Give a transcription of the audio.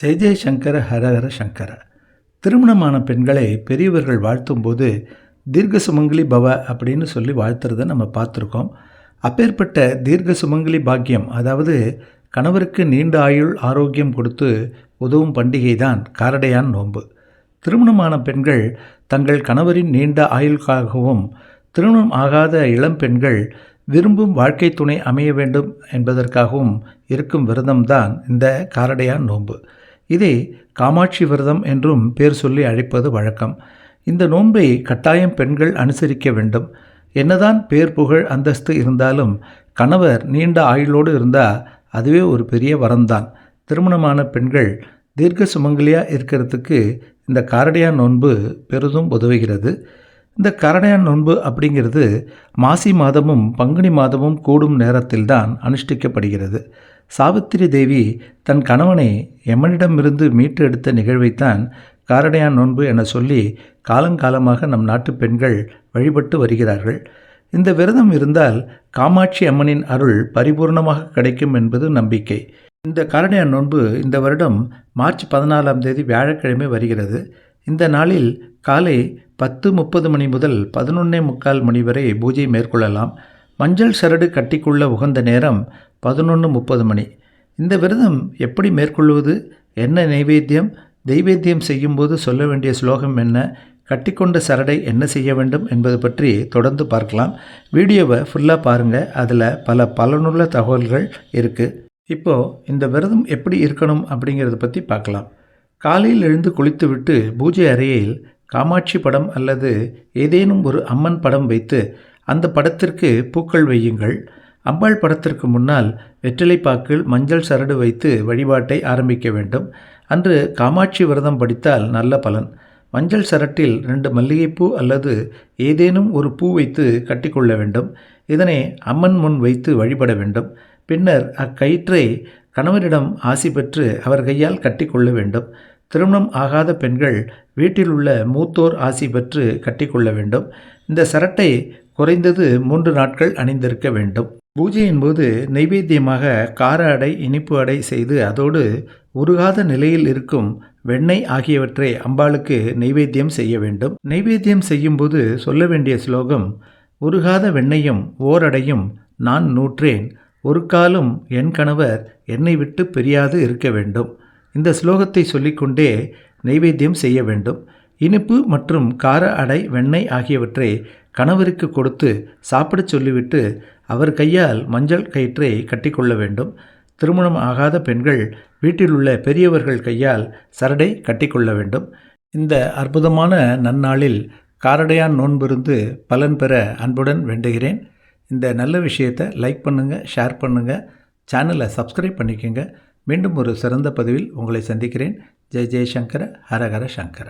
ஜெய ஜெய சங்கர ஹரஹர சங்கர. திருமணமான பெண்களை பெரியவர்கள் வாழ்த்தும்போது தீர்க்க சுமங்கலி பவ அப்படின்னு சொல்லி வாழ்த்துறத நம்ம பார்த்துருக்கோம். அப்பேற்பட்ட தீர்க்க சுமங்கலி பாக்கியம் அதாவது கணவருக்கு நீண்ட ஆயுள் ஆரோக்கியம் கொடுத்து உதவும் பண்டிகை தான் காரடையான் நோன்பு. திருமணமான பெண்கள் தங்கள் கணவரின் நீண்ட ஆயுளுக்காகவும் திருமணம் ஆகாத இளம் பெண்கள் விரும்பும் வாழ்க்கை துணை அமைய வேண்டும் என்பதற்காகவும் இருக்கும் விரதம்தான் இந்த காரடையான் நோன்பு. இதை காமாட்சி விரதம் என்றும் பேர் சொல்லி அழைப்பது வழக்கம். இந்த நோன்பை கட்டாயம் பெண்கள் அனுசரிக்க வேண்டும். என்னதான் பேர் புகழ் அந்தஸ்து இருந்தாலும் கணவர் நீண்ட ஆயுளோடு இருந்தால் அதுவே ஒரு பெரிய வரம்தான். திருமணமான பெண்கள் தீர்க்க சுமங்கலியாக இருக்கிறதுக்கு இந்த காரடியா நோன்பு பெரிதும் உதவுகிறது. இந்த கரணையான் நோன்பு அப்படிங்கிறது மாசி மாதமும் பங்குனி மாதமும் கூடும் நேரத்தில்தான் அனுஷ்டிக்கப்படுகிறது. சாவித்திரி தேவி தன் கணவனை எமனிடமிருந்து மீட்டு எடுத்த நிகழ்வைத்தான் காரடையான் நோன்பு என சொல்லி காலங்காலமாக நம் நாட்டு பெண்கள் வழிபட்டு வருகிறார்கள். இந்த விரதம் இருந்தால் காமாட்சி அம்மனின் அருள் பரிபூர்ணமாக கிடைக்கும் என்பது நம்பிக்கை. இந்த காரடையான் நோன்பு இந்த வருடம் மார்ச் பதினாலாம் தேதி வியாழக்கிழமை வருகிறது. இந்த நாளில் காலை பத்து முப்பது மணி முதல் பதினொன்னே முக்கால் மணி வரை பூஜை மேற்கொள்ளலாம். மஞ்சள் சரடு கட்டிக்கொள்ள உகந்த நேரம் பதினொன்று முப்பது மணி. இந்த விரதம் எப்படி மேற்கொள்வது? என்ன நைவேத்தியம்? தெய்வேத்தியம் செய்யும்போது சொல்ல வேண்டிய ஸ்லோகம் என்ன? கட்டிக்கொண்ட சரடை என்ன செய்ய வேண்டும் என்பது பற்றி தொடர்ந்து பார்க்கலாம். வீடியோவை ஃபுல்லாக பாருங்கள் அதில் பல பலனுள்ள தகவல்கள் இருக்குது இப்போது இந்த விரதம் எப்படி இருக்கணும் அப்படிங்கிறத பற்றி பார்க்கலாம். காலையில் எழுந்து குளித்துவிட்டு பூஜை அறையில் காமாட்சி படம் அல்லது ஏதேனும் ஒரு அம்மன் படம் வைத்து அந்த படத்திற்கு பூக்கள் வையுங்கள். அம்பாள் படத்திற்கு முன்னால் வெற்றிலைப்பாக்கில் மஞ்சள் சரடு வைத்து வழிபாட்டை ஆரம்பிக்க வேண்டும். அன்று காமாட்சி விரதம் படித்தால் நல்ல பலன். மஞ்சள் சரட்டில் ரெண்டு மல்லிகைப்பூ அல்லது ஏதேனும் ஒரு பூ வைத்து கட்டிக்கொள்ள வேண்டும். இதனை அம்மன் முன் வைத்து வழிபட வேண்டும். பின்னர் அக்கயிற்றை கணவரிடம் ஆசி பெற்று அவர் கையால் கட்டிக்கொள்ள வேண்டும். திருமணம் ஆகாத பெண்கள் வீட்டில் உள்ள மூத்தோர் ஆசி பெற்று கட்டிக்கொள்ள வேண்டும். இந்த சரட்டை குறைந்தது மூன்று நாட்கள் அணிந்திருக்க வேண்டும். பூஜையின் போது நைவேத்தியமாக கார அடை இனிப்பு அடை செய்து அதோடு உருகாத நிலையில் இருக்கும் வெண்ணெய் ஆகியவற்றை அம்பாளுக்கு நைவேத்தியம் செய்ய வேண்டும். நைவேத்தியம் செய்யும்போது சொல்ல வேண்டிய ஸ்லோகம் உருகாத வெண்ணையும் ஓரடையும் நான் நூற்றேன். ஒரு காலம் என் கணவர் என்னை விட்டு பிரியாது இருக்க வேண்டும். இந்த ஸ்லோகத்தை சொல்லிக்கொண்டே நைவேத்தியம் செய்ய வேண்டும். இனிப்பு மற்றும் கார அடை வெண்ணெய் ஆகியவற்றை கணவருக்கு கொடுத்து சாப்பிடச் சொல்லிவிட்டு அவர் கையால் மஞ்சள் கயிற்றை கட்டிக்கொள்ள வேண்டும். திருமணம் ஆகாத பெண்கள் வீட்டில் உள்ள பெரியவர்கள் கையால் சரடை கட்டிக்கொள்ள வேண்டும். இந்த அற்புதமான நன்னாளில் காரடையான் நோன்பிருந்து பலன் பெற அன்புடன் வேண்டுகிறேன். இந்த நல்ல விஷயத்தை லைக் பண்ணுங்கள் ஷேர் பண்ணுங்கள் சேனலை சப்ஸ்கிரைப் பண்ணிக்கோங்க. மீண்டும் ஒரு சிறந்த பதிவில் உங்களை சந்திக்கிறேன். ஜெய் ஜெய்சங்கர ஹரஹர சங்கர.